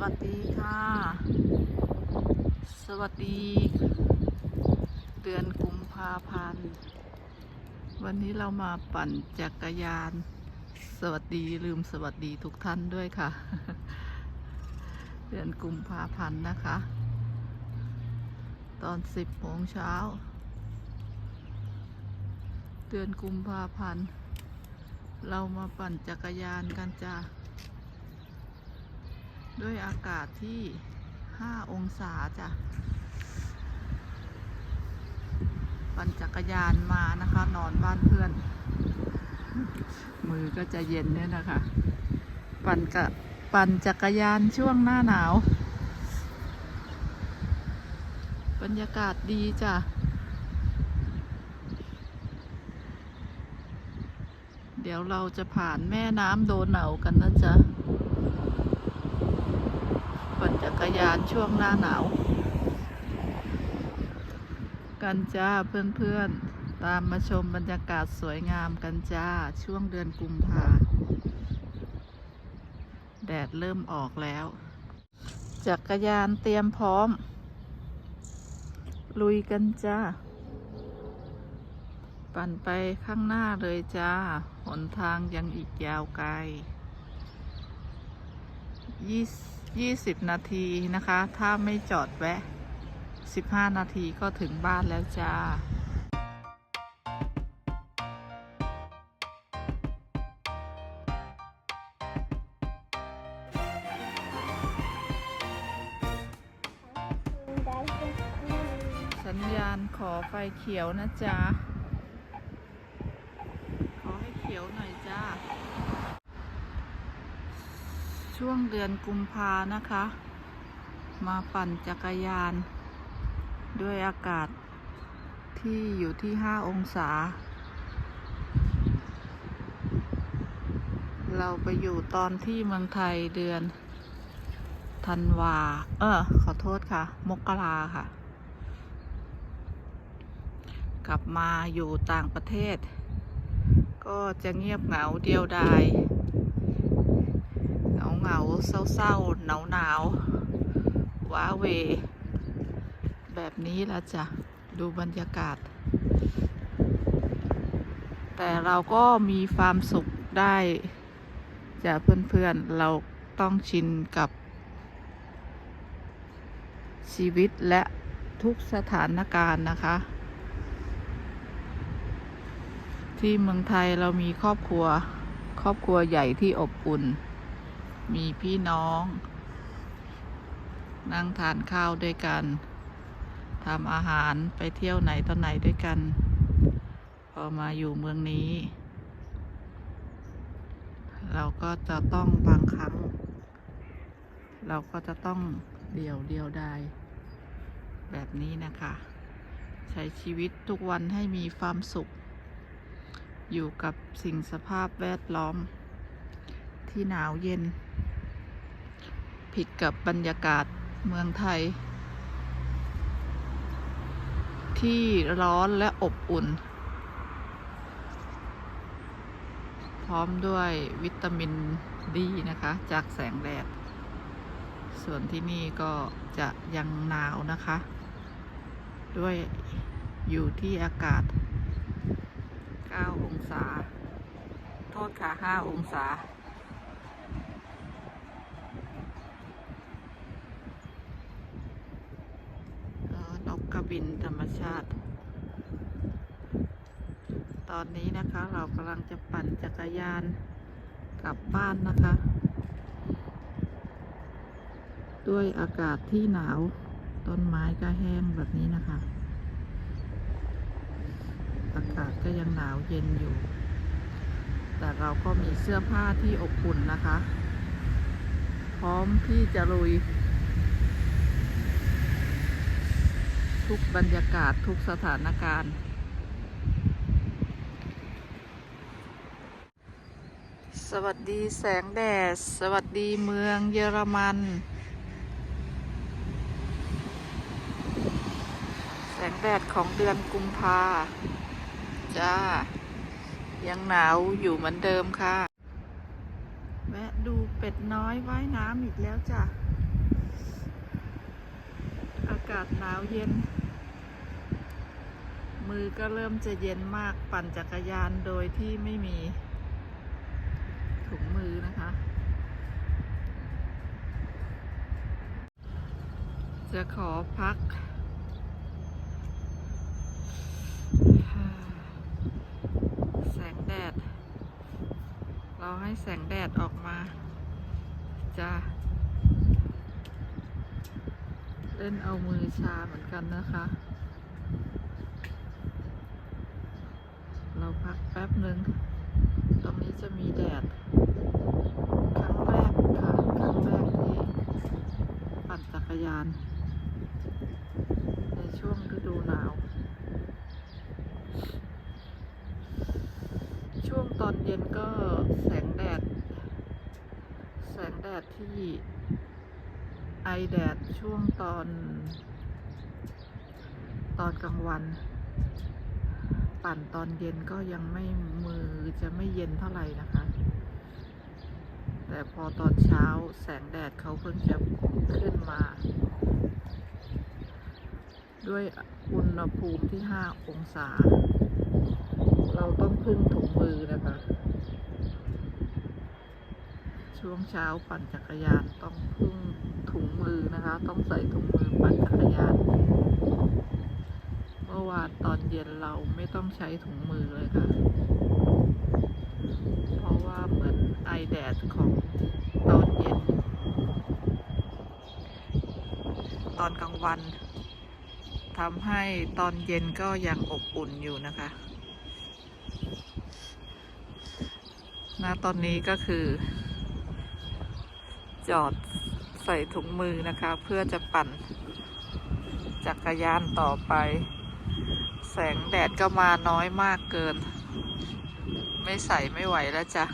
วัสดีค่ะ สวัสดี เดือนกุมภาพันธ์ วันนี้เรามาปั่นจักรยาน สวัสดีลืมสวัสดีทุกท่านด้วยค่ะ เดือนกุมภาพันธ์นะคะ ตอนสิบโมงเช้า เดือนกุมภาพันธ์ เรามาปั่นจักรยานกันจ้า ด้วยอากาศที่ 5 องศาจ้ะ ปั่นจักรยานมานะคะ นอนบ้านเพื่อน มือก็จะเย็นเนี่ยนะคะ ปั่นกะปั่นจักรยานช่วงหน้าหนาว บรรยากาศดีจ้ะเดี๋ยวเราจะผ่านแม่น้ำโดนเหนากันนะจ๊ะ ปั่นจักรยานช่วงหน้าหนาว กันจ้าเพื่อนๆ ตามมาชมบรรยากาศสวยงามกันจ้า ช่วงเดือนกุมภาแดดเริ่มออกแล้ว จักรยานเตรียมพร้อม ลุยกันจ้า ปั่นไปข้างหน้าเลยจ้า หนทางยังอีกยาวไกลยี่สิ บนาทีนะคะ ถ้าไม่จอดแวะสิบห้านาทีก็ถึงบ้านแล้วจ้าสัญญาณขอไฟเขียวนะจ๊ะ ขอให้เขียวหน่อยจ้า ช่วงเดือนกุมภานะคะ มาปั่นจักรยาน ด้วยอากาศที่อยู่ที่ 5 องศา เราไปอยู่ตอนที่เมืองไทยเดือนธันวา เออ ขอโทษค่ะ มกราค่ะ กลับมาอยู่ต่างประเทศ ก็จะเงียบเหงาเดียวดาย เหงาเศร้าเศร้าหนาวหนาวว้าเว แบบนี้ละจ้ะ ดูบรรยากาศ แต่เราก็มีความสุขได้จากเพื่อนๆ เราต้องชินกับ ชีวิตและทุกสถานการณ์นะคะ ที่เมืองไทยเรามีครอบครัว ครอบครัวใหญ่ที่อบอุ่น มีพี่น้อง นั่งทานข้าวด้วยกันทำอาหารไปเที่ยวไหนตอนไหนด้วยกัน พอมาอยู่เมืองนี้ เราก็จะต้องบางครั้ง เราก็จะต้องเดี่ยวเดียวดายแบบนี้นะคะ ใช้ชีวิตทุกวันให้มีความสุข อยู่กับสิ่งสภาพแวดล้อม ที่หนาวเย็น ผิดกับบรรยากาศเมืองไทย ที่ร้อนและอบอุ่น พร้อมด้วยวิตามินดีนะคะ จากแสงแดด ส่วนที่นี่ก็จะยังหนาวนะคะ ด้วยอยู่ที่อากาศ 9 องศา โทษค่ะ 5 องศา เอ่อน กกระบินธรรมชาติ ตอนนี้นะคะเรากำลังจะปั่นจักรยานกลับบ้านนะคะ ด้วยอากาศที่หนาว ต้นไม้ก็แห้งแบบนี้นะคะ อากาศก็ยังหนาวเย็นอยู่ แต่เราก็มีเสื้อผ้าที่อบอุ่นนะคะ พร้อมที่จะลุย ทุกบรรยากาศทุกสถานการณ์สวัสดีแสงแดด สวัสดีเมืองเยอรมัน แสงแดดของเดือนกุมภาจ้า ยังหนาวอยู่เหมือนเดิมค่ะ แวะดูเป็ดน้อยว่ายน้ำอีกแล้วจ้ะ อากาศหนาวเย็น มือก็เริ่มจะเย็นมากปั่นจักรยานโดยที่ไม่มีถุงมือนะคะ จะขอพัก แสงแดด เราให้แสงแดดออกมาจะเล่นเอามือชาเหมือนกันนะคะ เรา พักแป๊บหนึ่งตรงนี้จะมีแดด ครั้งแรกค่ะ ครั้งแรกที่ปั่นจักรยาน ในช่วงฤดูหนาว ช่วงตอนเย็นก็แสงแดด แสงแดดที่ไอแดดช่วงตอน ตอนกลางวัน ปั่นตอนเย็นก็ยังไม่มือจะไม่เย็นเท่าไหร่นะคะ แต่พอตอนเช้าแสงแดดเขาเพิ่งจะขึ้นมา ด้วยอุณหภูมิที่ 5 องศา เราต้องพึ่งถุงมือนะคะ ช่วงเช้าปั่นจักรยานต้องพึ่งถุงมือนะคะ ต้องใส่ถุงมือปั่นจักรยาน มื่อวานตอนเย็นเราไม่ต้องใช้ถุงมือเลยค่ะ เพราะว่าเหมือนไอแดดของตอนเย็น ตอนกลางวันทำให้ตอนเย็นก็ยังอบอุ่นอยู่นะคะณตอนนี้ก็คือ จอดใส่ถุงมือนะคะ เพื่อจะปั่นจักรยานต่อไป แสงแดดก็มาน้อยมากเกิน ไม่ใส่ไม่ไหวแล้วจ้ะ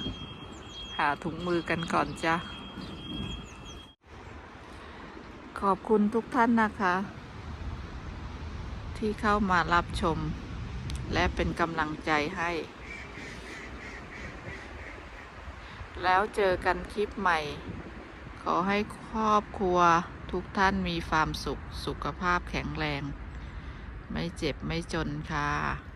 หาถุงมือกันก่อนจ้ะ ขอบคุณทุกท่านนะคะ ที่เข้ามารับชม และเป็นกำลังใจให้ แล้วเจอกันคลิปใหม่ ขอให้ครอบครัวทุกท่านมีความสุขสุขภาพแข็งแรง ไม่เจ็บไม่จนค่ะ